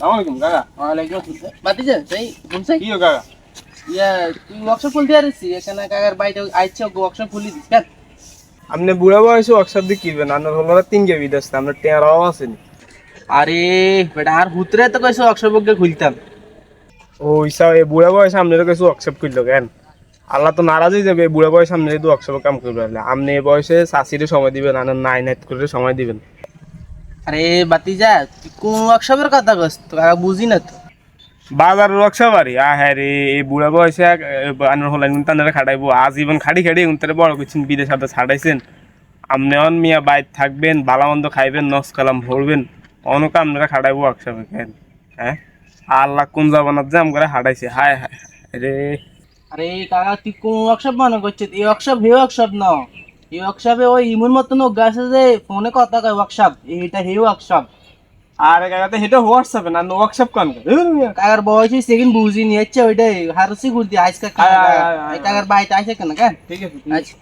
সালামালাইকুম কাকা ওয়ালাইকুম আসসালাম বাতিজা সেই বলছে কি হো কাকা ইয়া তুই ওয়ার্কশপ খুলতে আসছি এখানে কাকার বাড়িতে আইছে ওয়ার্কশপ খুলি দিস কেন আপনি বুড়া বয়সে ওয়ার্কশপ দিয়ে কিনবেন আপনার হলো তিন কে বিদেশ আপনার টেঁড়াও আছেন আরে বেটা আর হুতরে তো কইছো ওয়ার্কশপ খুলতাম ও হিসাব এই বুড়া বয়সে আপনার কাছে ওয়ার্কশপ করল কেন আল্লাহ তো নারাজ হয়ে যাবে বুড়া বয়সে আপনি যদি ওয়ার্কশপে কাম করবে হলে আপনি এই বয়সে চাষিরে সময় দিবেন আর নাই নাইট করে সময় দিবেন আরে বাতিজা তুই কোন ওয়ার্কশপের কথা কস? তো কাকা বুঝি না তো। বাজার ওয়ার্কশপ আরে আ হ্যাঁ রে এই বুড়া বয়সে আনার হলেন কিন্তু তাদের খাটাইবো। আজীবন খাড়ি খাড়ি উনতারে বড় করছেন বিদেশ হাতে ছাড়াইছেন। আপনি অন মিয়া বাইর থাকবেন ভালো মন্দ খাইবেন নস কালাম ভরবেন। অনেক আপনারা খাটাইবো ওয়ার্কশপে হ্যাঁ? আল্লাহ কোন জবানাত জাম করে হাঁটাইছে হায় হায় রে। আরে কাকা তুই কোন ওয়ার্কশপ মনে করছিস? এই ওয়ার্কশপ হে ওয়ার্কশপ ন এই ওয়ার্কশপে ওই ইমন মতন আছে যে ফোনে কথা কয় ওয়ার্কশপ এইটা হে ওয়ার্কশপ আর কাকাতে সেটা হোয়াটসঅ্যাপে না ওয়ার্কশপ কান? কাকার বয়স হয়েছে কিন্তু বুঝি নিয়ে যাচ্ছে ওইটাই হারসি ঘুরতে আজকে কাকার বাড়িতে আসে কেন কেন ঠিক আছে আচ্ছা।